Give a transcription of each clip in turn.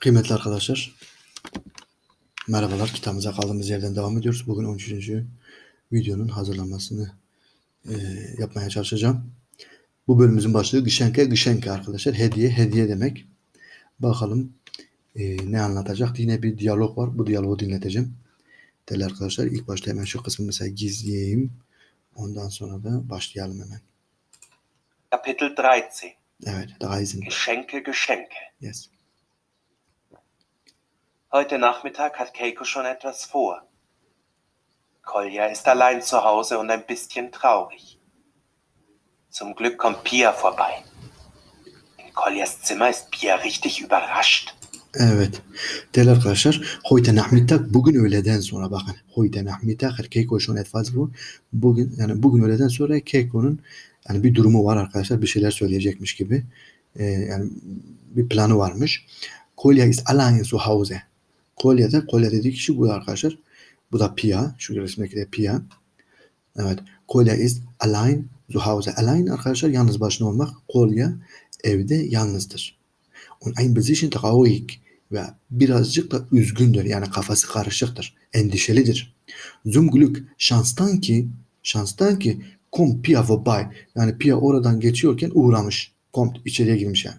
Kıymetli arkadaşlar, merhabalar. Kitabımıza kaldığımız yerden devam ediyoruz. Bugün 13. videonun hazırlanmasını e, yapmaya çalışacağım. Bu bölümümüzün başlığı Gışenke Gışenke arkadaşlar. Hediye, hediye demek. Bakalım e, ne anlatacak. Yine bir diyalog var. Bu diyalogu dinleteceğim. Değerli arkadaşlar ilk başta hemen şu kısmı mesela gizleyeyim. Ondan sonra da başlayalım hemen. Kapitel 13 Evet, daha izin. Geschenke, Geschenke. Yes. Heute Nachmittag hat Keiko schon etwas vor. Kolja ist allein zu Hause und ein bisschen traurig. Zum Glück kommt Pia vorbei. In Koljas Zimmer ist Pia richtig überrascht. Evet. Değerli arkadaşlar, heute Nachmittag bugün öğleden sonra bakın. Heute Nachmittag Keiko schon etwas bu. Bugün yani bugün öğleden sonra Keiko'nun yani bir durumu var arkadaşlar. Bir şeyler söyleyecekmiş gibi. Ee, yani bir planı varmış. Kolya ist allein zu Hause. Kolya'da Kolya dediği kişi bu arkadaşlar. Bu da Pia. Şu resimdeki de Pia. Evet. Kolya ist allein zu Hause. Allein arkadaşlar yalnız başına olmak. Kolya evde yalnızdır. Und ein bisschen traurig ve birazcık da üzgündür. Yani kafası karışıktır. Endişelidir. Zum Glück şanstan ki şanstan ki kommt Pia vorbei. Yani Pia oradan geçiyorken uğramış. Kommt içeriye girmiş yani.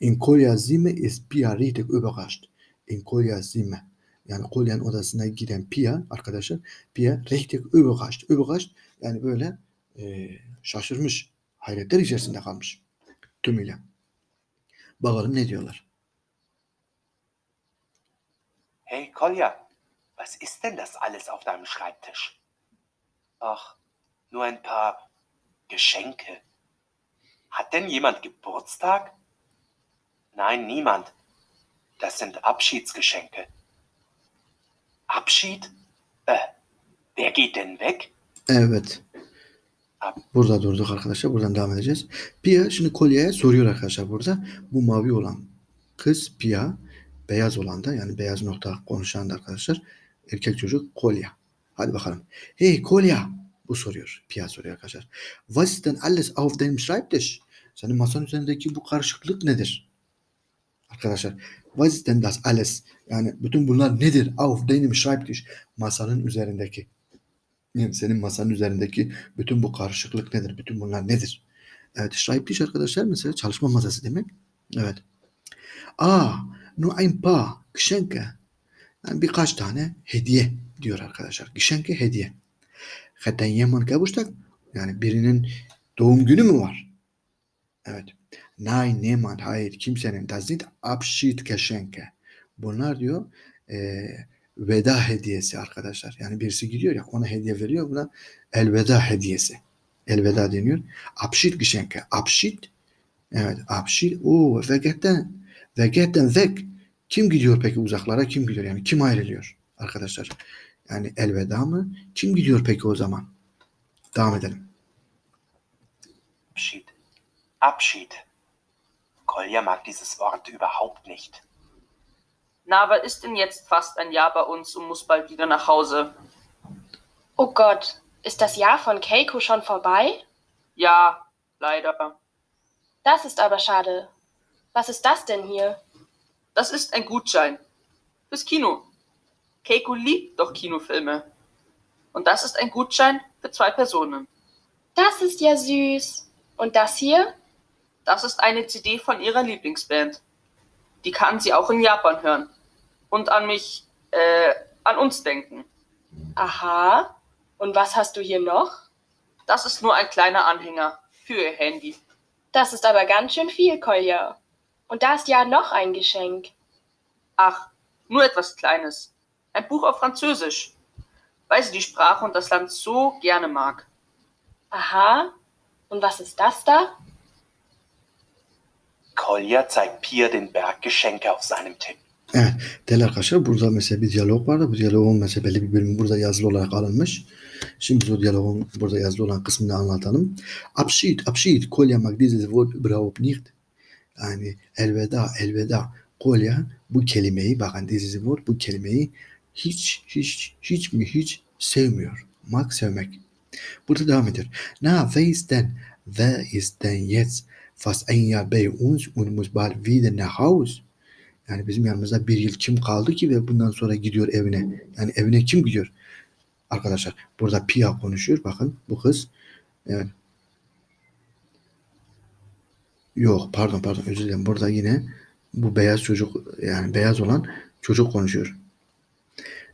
In Kolya's Zimmer ist Pia richtig überrascht. In Kolya's Zimmer. Yani Kolya'nın odasına giren Pia arkadaşlar Pia richtig überrascht. Überrascht yani böyle e, şaşırmış. Hayretler içerisinde kalmış. Tümüyle. Bakalım ne diyorlar. Hey Kolja, was ist denn das alles auf deinem Schreibtisch? Ach, nur ein paar Geschenke. Hat denn jemand Geburtstag? Nein, niemand. Das sind Abschiedsgeschenke. Abschied? Äh, wer geht denn weg? Evet. Burada durduk arkadaşlar. Buradan devam edeceğiz. Pia şimdi Kolya'ya soruyor arkadaşlar burada. Bu mavi olan kız Pia. Beyaz olan da yani beyaz nokta konuşan da arkadaşlar. Erkek çocuk Kolya. Hadi bakalım. Hey Kolya. Bu soruyor. Pia soruyor arkadaşlar. Was ist denn alles auf deinem Schreibtisch? Senin masanın üzerindeki bu karışıklık nedir? Arkadaşlar. Was ist denn das alles? Yani bütün bunlar nedir? Auf deinem Schreibtisch. Masanın üzerindeki. Yani senin masanın üzerindeki bütün bu karışıklık nedir? Bütün bunlar nedir? Evet, Schreibtisch arkadaşlar mesela çalışma masası demek. Evet. Aa, nur ein paar Geschenke. Yani birkaç tane hediye diyor arkadaşlar. Geschenke hediye. Hatten jemand Geburtstag? Yani birinin doğum günü mü var? Evet. Nein, niemand. Hayır, kimsenin. Das sind Abschiedgeschenke. Bunlar diyor eee veda hediyesi arkadaşlar. Yani birisi gidiyor ya ona hediye veriyor buna elveda hediyesi. Elveda deniyor. Abschied Geschenke. Abschied evet Abschied. Oo vegetten vegetten weg. Kim gidiyor peki uzaklara? Kim gidiyor? Yani kim ayrılıyor arkadaşlar? Yani elveda mı? Kim gidiyor peki o zaman? Devam edelim. Abschied. Abschied. Kolja mag dieses Wort überhaupt nicht. Nava ist denn jetzt fast ein Jahr bei uns und muss bald wieder nach Hause. Oh Gott, ist das Jahr von Keiko schon vorbei? Ja, leider. Das ist aber schade. Was ist das denn hier? Das ist ein Gutschein. Fürs Kino. Keiko liebt doch Kinofilme. Und das ist ein Gutschein für zwei Personen. Das ist ja süß. Und das hier? Das ist eine CD von ihrer Lieblingsband. Die kann sie auch in Japan hören. Und an mich, äh, an uns denken. Aha. Und was hast du hier noch? Das ist nur ein kleiner Anhänger für ihr Handy. Das ist aber ganz schön viel, Kolja. Und da ist ja noch ein Geschenk. Ach, nur etwas Kleines. Ein Buch auf Französisch. Weil sie die Sprache und das Land so gerne mag. Aha. Und was ist das da? Kolja zeigt Pia den Berg Geschenke auf seinem Tisch. Evet. Değerli arkadaşlar burada mesela bir diyalog var da bu diyalogun mesela belli bir bölümü burada yazılı olarak alınmış. Şimdi o diyalogun burada yazılı olan kısmını anlatalım. Abschied, Abschied, Kolya mag dieses Wort überhaupt nicht. Yani elveda, elveda. Kolya bu kelimeyi bakın dieses Wort bu kelimeyi hiç, hiç, hiç mi hiç sevmiyor. Mag sevmek. Burada devam ediyor. Na, wer ist denn, wer ist denn jetzt fast ein Jahr bei uns und muss bald wieder nach Haus? Yani bizim yanımızda bir yıl kim kaldı ki ve bundan sonra gidiyor evine. Yani evine kim gidiyor? Arkadaşlar burada Pia konuşuyor. Bakın bu kız. Evet. Yok pardon pardon özür dilerim. Burada yine bu beyaz çocuk yani beyaz olan çocuk konuşuyor.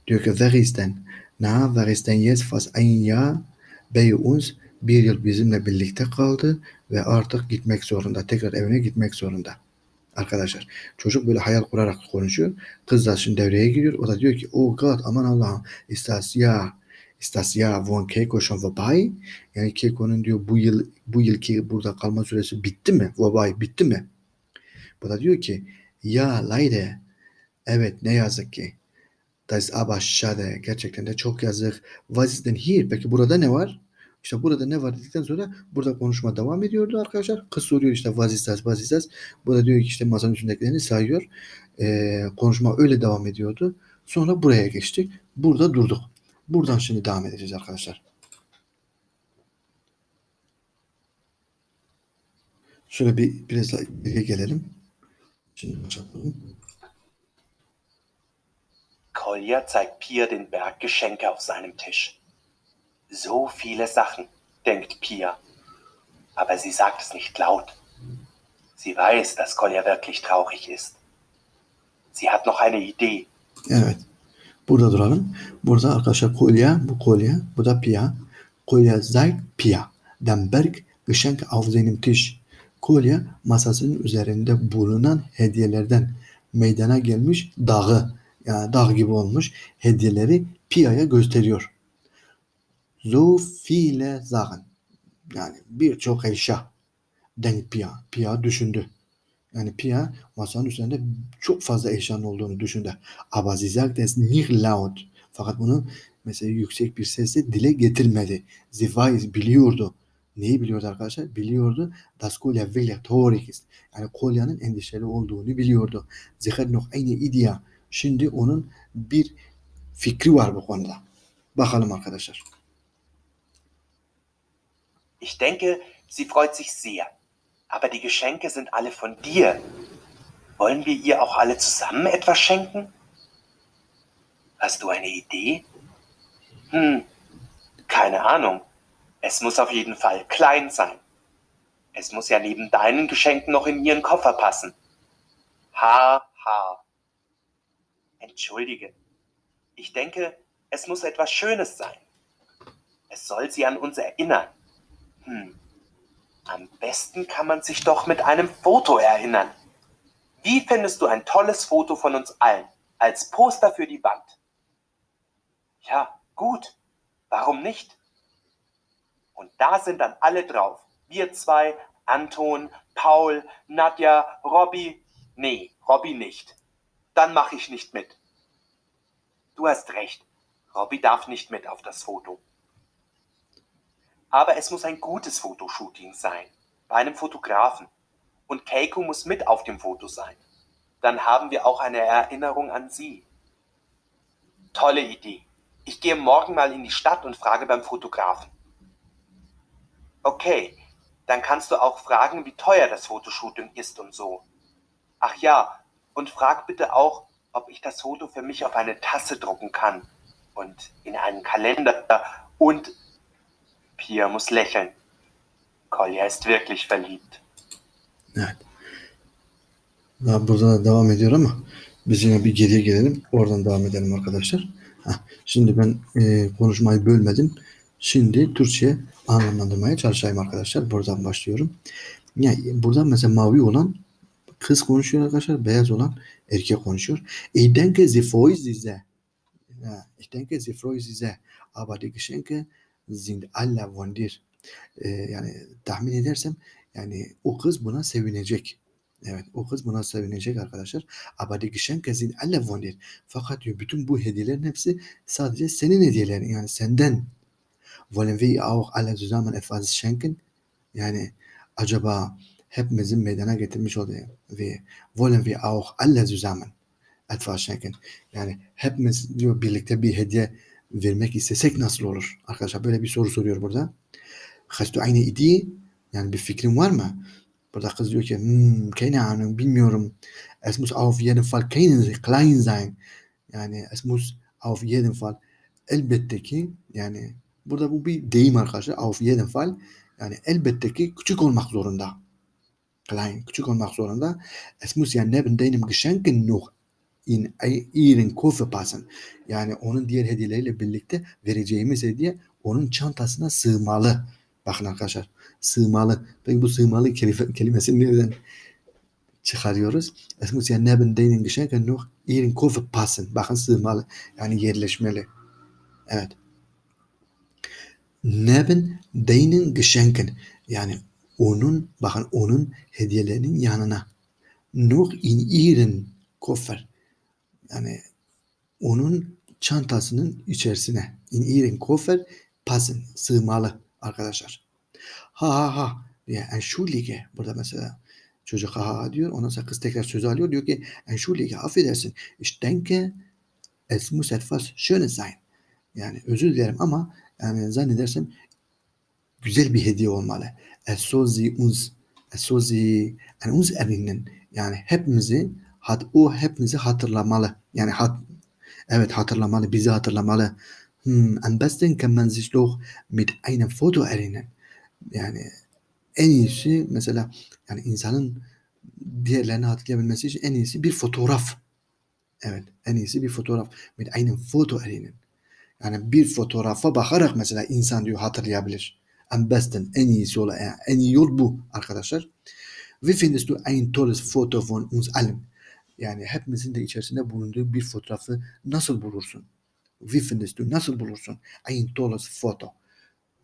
Diyor ki wer ist denn? Na wer ist denn jetzt fast ein Jahr bei uns? Bir yıl bizimle birlikte kaldı ve artık gitmek zorunda. Tekrar evine gitmek zorunda. Arkadaşlar çocuk böyle hayal kurarak konuşuyor. Kız da şimdi devreye giriyor. O da diyor ki oh Gott aman Allah'ım ist das ja ist das ja von Keiko schon vorbei? Yani Keiko'nun diyor bu yıl bu yılki burada kalma süresi bitti mi? Vorbei bitti mi? Bu da diyor ki ya leider evet ne yazık ki das aber gerçekten de çok yazık. Was ist denn? Peki burada ne var? İşte burada ne var dedikten sonra burada konuşma devam ediyordu arkadaşlar. Kız soruyor işte was ist das, was ist das? Burada diyor ki işte masanın üstündekilerini sayıyor. Ee, konuşma öyle devam ediyordu. Sonra buraya geçtik. Burada durduk. Buradan şimdi devam edeceğiz arkadaşlar. Şöyle bir biraz daha gelelim. Şimdi başlatalım. Kolja zeigt Pia den Berg Geschenke auf seinem Tisch. So viele Sachen, denkt Pia. Aber sie sagt es nicht laut. Sie weiß, dass Kolja wirklich traurig ist. Sie hat noch eine Idee. Evet. Burada duralım. Burada arkadaşlar Kolya, bu Kolya, bu da Pia. Kolya zeigt Pia. Den Berg Geschenk auf seinem Tisch. Kolya masasının üzerinde bulunan hediyelerden meydana gelmiş dağı, yani dağ gibi olmuş hediyeleri Pia'ya gösteriyor. So viele Sachen. Yani birçok eşya. Denkt Pia. Pia düşündü. Yani Pia masanın üzerinde çok fazla eşyanın olduğunu düşündü. Aber sie sagt es nicht laut. Fakat bunu mesela yüksek bir sesle dile getirmedi. Sie biliyordu. Neyi biliyordu arkadaşlar? Biliyordu. Das Kolya traurig ist. Yani Kolya'nın endişeli olduğunu biliyordu. Sie hat noch eine Idee. Şimdi onun bir fikri var bu konuda. Bakalım arkadaşlar. Ich denke, sie freut sich sehr. Aber die Geschenke sind alle von dir. Wollen wir ihr auch alle zusammen etwas schenken? Hast du eine Idee? Hm, keine Ahnung. Es muss auf jeden Fall klein sein. Es muss ja neben deinen Geschenken noch in ihren Koffer passen. Ha, ha. Entschuldige. Ich denke, es muss etwas Schönes sein. Es soll sie an uns erinnern. Hm. Am besten kann man sich doch mit einem Foto erinnern. Wie findest du ein tolles Foto von uns allen als Poster für die Wand? Ja, gut. Warum nicht? Und da sind dann alle drauf. Wir zwei, Anton, Paul, Nadja, Robby. Nee, Robby nicht. Dann mache ich nicht mit. Du hast recht. Robby darf nicht mit auf das Foto. Aber es muss ein gutes Fotoshooting sein. Bei einem Fotografen. Und Keiko muss mit auf dem Foto sein. Dann haben wir auch eine Erinnerung an sie. Tolle Idee. Ich gehe morgen mal in die Stadt und frage beim Fotografen. Okay, dann kannst du auch fragen, wie teuer das Fotoshooting ist und so. Ach ja, und frag bitte auch, ob ich das Foto für mich auf eine Tasse drucken kann. Und in einen Kalender. Und Pia muss lächeln. Kolja ist wirklich verliebt. Evet. Daha burada da devam ediyor ama biz yine bir geriye gelelim. Oradan devam edelim arkadaşlar. Heh, şimdi ben e, konuşmayı bölmedim. Şimdi Türkçe anlamlandırmaya çalışayım arkadaşlar. Buradan başlıyorum. Yani burada mesela mavi olan kız konuşuyor arkadaşlar. Beyaz olan erkek konuşuyor. Ich denke, sie freut sich sehr. İch denke, sie freut sich sehr. Aber die Geschenke sind alle von dir. Ee, yani tahmin edersem yani o kız buna sevinecek. Evet o kız buna sevinecek arkadaşlar. Aber die Geschenke sind alle. Fakat diyor bütün bu hediyelerin hepsi sadece senin hediyelerin yani senden. Wollen wir auch alle zusammen etwas schenken? Yani acaba hepimizin meydana getirmiş olduğu ve wollen wir auch alle zusammen etwas schenken? Yani hepimiz diyor birlikte bir hediye vermek istesek nasıl olur? Arkadaşlar böyle bir soru soruyor burada. Hast du eine Idee? Yani bir fikrin var mı? Burada kız diyor ki hmm, keine Ahnung bilmiyorum. Es muss auf jeden Fall klein sein. Yani es muss auf jeden Fall elbette ki yani burada bu bir deyim arkadaşlar. Auf jeden Fall yani elbette ki küçük olmak zorunda. Klein, küçük olmak zorunda. Es muss ja neben deinem Geschenken noch in Koffer passen. Yani onun diğer hediyeleriyle birlikte vereceğimiz hediye onun çantasına sığmalı. Bakın arkadaşlar sığmalı. Peki bu sığmalı kelime, kelimesini nereden çıkarıyoruz? Es muss ja neben deinen Geschenken noch ihren Koffer. Bakın sığmalı. Yani yerleşmeli. Evet. Neben deinen Geschenken. Yani onun bakın onun hediyelerinin yanına. Noch in ihren Koffer. Yani onun çantasının içerisine. In ihren Koffer passen. Sığmalı arkadaşlar. Ha ha ha diye entschuldige. Burada mesela çocuk ha ha diyor. Ondan sonra kız tekrar sözü alıyor. Diyor ki entschuldige affedersin. Ich denke es muss etwas Schönes sein. Yani özür dilerim ama yani zannedersem güzel bir hediye olmalı. Es soll sie uns es soll sie an uns erinnern. Yani hepimizi hat, o hepimizi hatırlamalı. Yani hat, evet hatırlamalı, bizi hatırlamalı. Hmm, am besten kann man sich doch mit einem Foto erinnern. Yani en iyisi mesela yani insanın diğerlerini hatırlayabilmesi için en iyisi bir fotoğraf. Evet, en iyisi bir fotoğraf. Mit einem Foto erinnern. Yani bir fotoğrafa bakarak mesela insan diyor hatırlayabilir. Am besten en iyisi ola, yani en iyi yol bu arkadaşlar. Wie findest du ein tolles Foto von uns allen? Yani hepimizin de içerisinde bulunduğu bir fotoğrafı nasıl bulursun? Wie findest du? Nasıl bulursun? Ein tolles Foto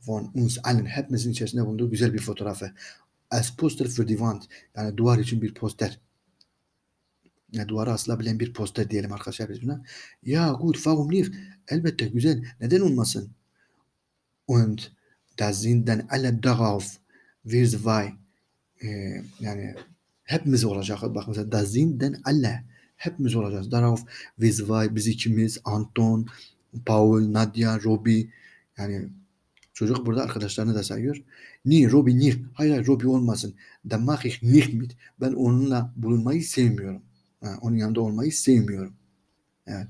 von uns allen. Hepimizin içerisinde bulunduğu güzel bir fotoğrafı. Als Poster für die Wand. Yani duvar için bir poster. Yani duvara asılabilen bir poster diyelim arkadaşlar biz buna. Ya gut, warum nicht? Elbette güzel. Neden olmasın? Und da sind dann alle darauf wir zwei. Ee, yani hepimiz olacak. Bak mesela da sind dann alle. Hepimiz olacağız. Darauf wir zwei, biz ikimiz, Anton, Paul, Nadia, Robbie. Yani çocuk burada arkadaşlarını da sayıyor. Niye Robbie nicht? Hayır hayır Robbie olmasın. Da mache ich nicht mit. Ben onunla bulunmayı sevmiyorum. Ha, onun yanında olmayı sevmiyorum. Evet.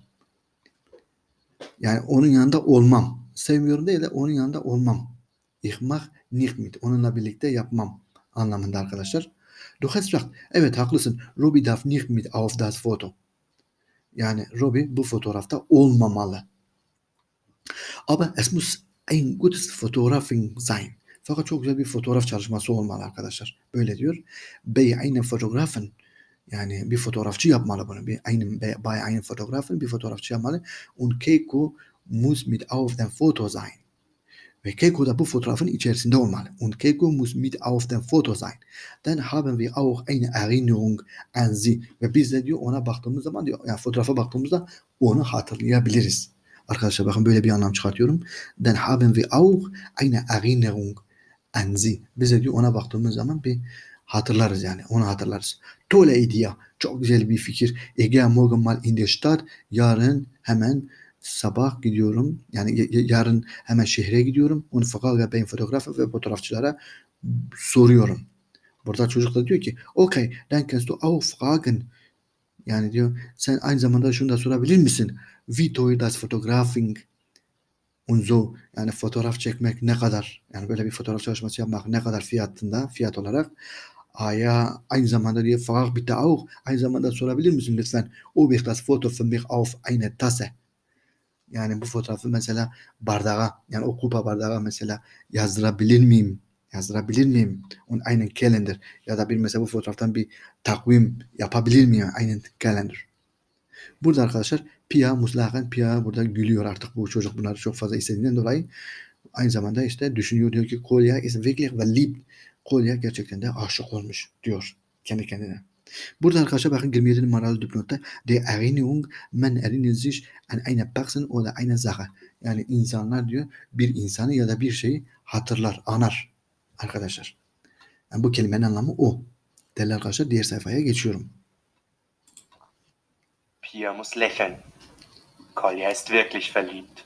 Yani onun yanında olmam. Sevmiyorum değil de onun yanında olmam. Ich mach nicht mit. Onunla birlikte yapmam anlamında arkadaşlar. Du hast recht. Evet haklısın. Robbie darf nicht mit auf das Foto. Yani Robbie bu fotoğrafta olmamalı. Aber es muss ein gutes Fotografing sein. Fakat çok güzel bir fotoğraf çalışması olmalı arkadaşlar. Böyle diyor. Bei einem Fotografen yani bir fotoğrafçı yapmalı bunu. Bir einem, bei einem Fotografen bir fotoğrafçı yapmalı. Und Keiko muss mit auf dem Foto sein. Ve Keiko da bu fotoğrafın içerisinde olmalı. Und Keiko muss mit auf dem Foto sein. Dann haben wir auch eine Erinnerung an sie. Ve biz de diyor ona baktığımız zaman diyor yani fotoğrafa baktığımızda onu hatırlayabiliriz. Arkadaşlar bakın böyle bir anlam çıkartıyorum. Dann haben wir auch eine Erinnerung an sie. Biz de diyor ona baktığımız zaman bir hatırlarız yani. Onu hatırlarız. Tolle Idee. Çok güzel bir fikir. Gehe morgen mal in die Stadt. Yarın hemen sabah gidiyorum. Yani yarın hemen şehre gidiyorum. Onu fakat ben fotoğraf ve fotoğrafçılara soruyorum. Burada çocuk da diyor ki okay, dann kannst du auch fragen. Yani diyor sen aynı zamanda şunu da sorabilir misin? Wie teuer das Fotografing? Und so yani fotoğraf çekmek ne kadar? Yani böyle bir fotoğraf çalışması yapmak ne kadar fiyatında, fiyat olarak? Aya aynı zamanda diye frag bitte auch. Aynı zamanda sorabilir misin lütfen? Ob ich das Foto für mich auf eine Tasse yani bu fotoğrafı mesela bardağa yani o kupa bardağa mesela yazdırabilir miyim? Yazdırabilir miyim? Und einen Kalender ya da bir mesela bu fotoğraftan bir takvim yapabilir miyim? Einen Kalender. Burada arkadaşlar Pia muslakan Pia burada gülüyor artık bu çocuk bunları çok fazla istediğinden dolayı aynı zamanda işte düşünüyor diyor ki Kolya is wirklich verliebt. Kolya gerçekten de aşık olmuş diyor kendi kendine. Burada arkadaşlar bakın 27 numaralı dipnotta der Erinnerung man erinnert sich an eine Person oder eine Sache. Yani insanlar diyor bir insanı ya da bir şeyi hatırlar, anar arkadaşlar. Yani bu kelimenin anlamı o. Değerli arkadaşlar diğer sayfaya geçiyorum. Pia muss lächeln. Kolja ist wirklich verliebt.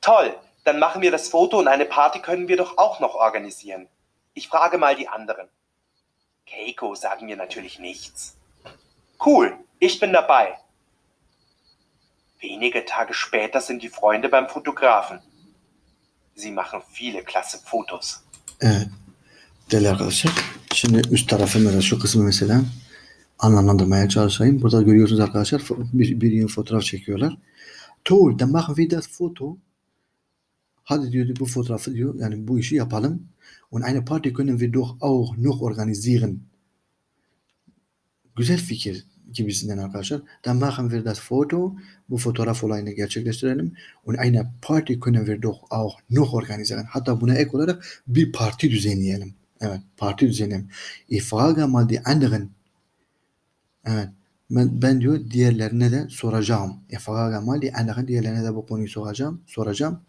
Toll, dann machen wir das Foto und eine Party können wir doch auch noch organisieren. Ich frage mal die anderen. Keiko sagen mir natürlich nichts. Cool, ich bin dabei. Wenige Tage später sind die Freunde beim Fotografen. Sie machen viele klasse Fotos. Evet. Değerli arkadaşlar. Şimdi üst tarafında da şu kısmı mesela anlamlandırmaya çalışayım. Burada görüyorsunuz arkadaşlar bir, bir yıl fotoğraf çekiyorlar. Toll, dann machen wir das Foto. Hadi diyor bu fotoğrafı diyor yani bu işi yapalım. Und eine Party können wir doch auch noch organisieren. Güzel fikir gibisinden arkadaşlar. Dann machen wir das Foto. Bu fotoğraf olayını gerçekleştirelim. Und eine Party können wir doch auch noch organisieren. Hatta buna ek olarak bir parti düzenleyelim. Evet, parti düzenleyelim. Ich frage mal die anderen. Evet. Ben, ben diyor diğerlerine de soracağım. Ich frage mal die anderen. Diğerlerine de bu konuyu soracağım. Soracağım.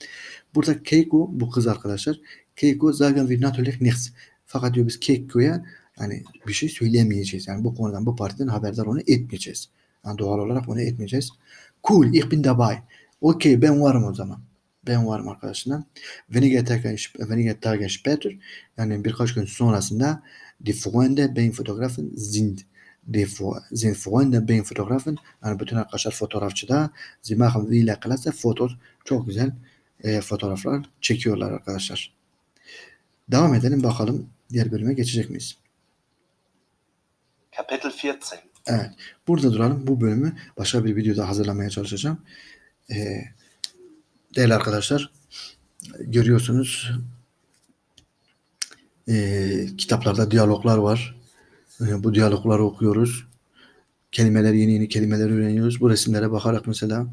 Burada Keiko bu kız arkadaşlar. Keiko sagen wir natürlich nichts. Fakat diyor biz Keiko'ya yani bir şey söyleyemeyeceğiz. Yani bu konudan bu partiden haberdar onu etmeyeceğiz. Yani doğal olarak onu etmeyeceğiz. Cool, ich bin dabei. Okey ben varım o zaman. Ben varım arkadaşlar. Wenige Tage, wenige Tage später yani birkaç gün sonrasında die Freunde beim Fotografen sind. Freunde beim Fotografen. Yani bütün arkadaşlar fotoğrafçıda. Sie machen viele klasse Fotos. Çok güzel e, fotoğraflar çekiyorlar arkadaşlar. Devam edelim bakalım diğer bölüme geçecek miyiz? Kapitel 14. Evet. Burada duralım. Bu bölümü başka bir videoda hazırlamaya çalışacağım. Ee, değerli arkadaşlar görüyorsunuz ee, kitaplarda diyaloglar var. Ee, bu diyalogları okuyoruz. Kelimeler yeni yeni kelimeler öğreniyoruz. Bu resimlere bakarak mesela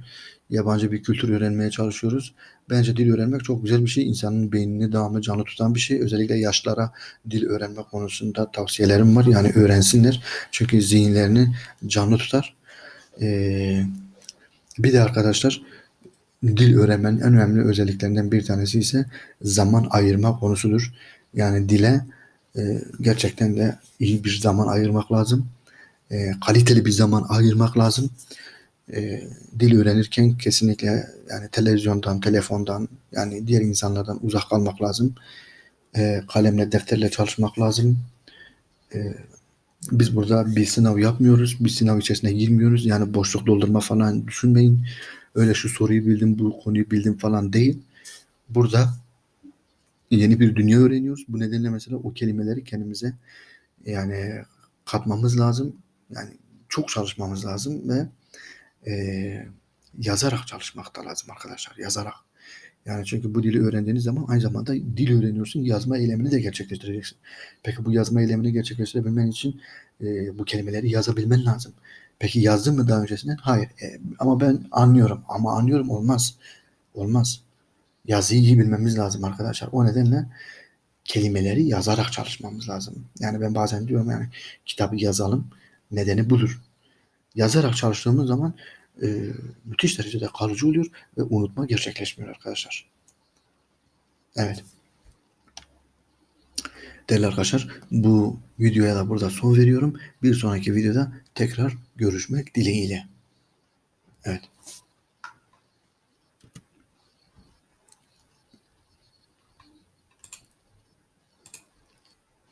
yabancı bir kültür öğrenmeye çalışıyoruz. Bence dil öğrenmek çok güzel bir şey. İnsanın beynini devamlı canlı tutan bir şey. Özellikle yaşlara dil öğrenme konusunda tavsiyelerim var. Yani öğrensinler. Çünkü zihinlerini canlı tutar. Ee, bir de arkadaşlar dil öğrenmenin en önemli özelliklerinden bir tanesi ise zaman ayırma konusudur. Yani dile e, gerçekten de iyi bir zaman ayırmak lazım. E, kaliteli bir zaman ayırmak lazım. E, dil öğrenirken kesinlikle yani televizyondan, telefondan yani diğer insanlardan uzak kalmak lazım. E, kalemle, defterle çalışmak lazım. E, biz burada bir sınav yapmıyoruz. Bir sınav içerisine girmiyoruz. Yani boşluk doldurma falan düşünmeyin. Öyle şu soruyu bildim, bu konuyu bildim falan değil. Burada yeni bir dünya öğreniyoruz. Bu nedenle mesela o kelimeleri kendimize yani katmamız lazım. Yani çok çalışmamız lazım ve eee, yazarak çalışmak da lazım arkadaşlar. Yazarak. Yani çünkü bu dili öğrendiğiniz zaman aynı zamanda dil öğreniyorsun. Yazma eylemini de gerçekleştireceksin. Peki bu yazma eylemini gerçekleştirebilmen için e, bu kelimeleri yazabilmen lazım. Peki yazdın mı daha öncesinden? Hayır. E, ama ben anlıyorum. Ama anlıyorum olmaz. Olmaz. Yazıyı iyi bilmemiz lazım arkadaşlar. O nedenle kelimeleri yazarak çalışmamız lazım. Yani ben bazen diyorum yani kitabı yazalım. Nedeni budur. Yazarak çalıştığımız zaman e, müthiş derecede kalıcı oluyor ve unutma gerçekleşmiyor arkadaşlar. Evet. Değerli arkadaşlar bu videoya da burada son veriyorum. Bir sonraki videoda tekrar görüşmek dileğiyle. Evet.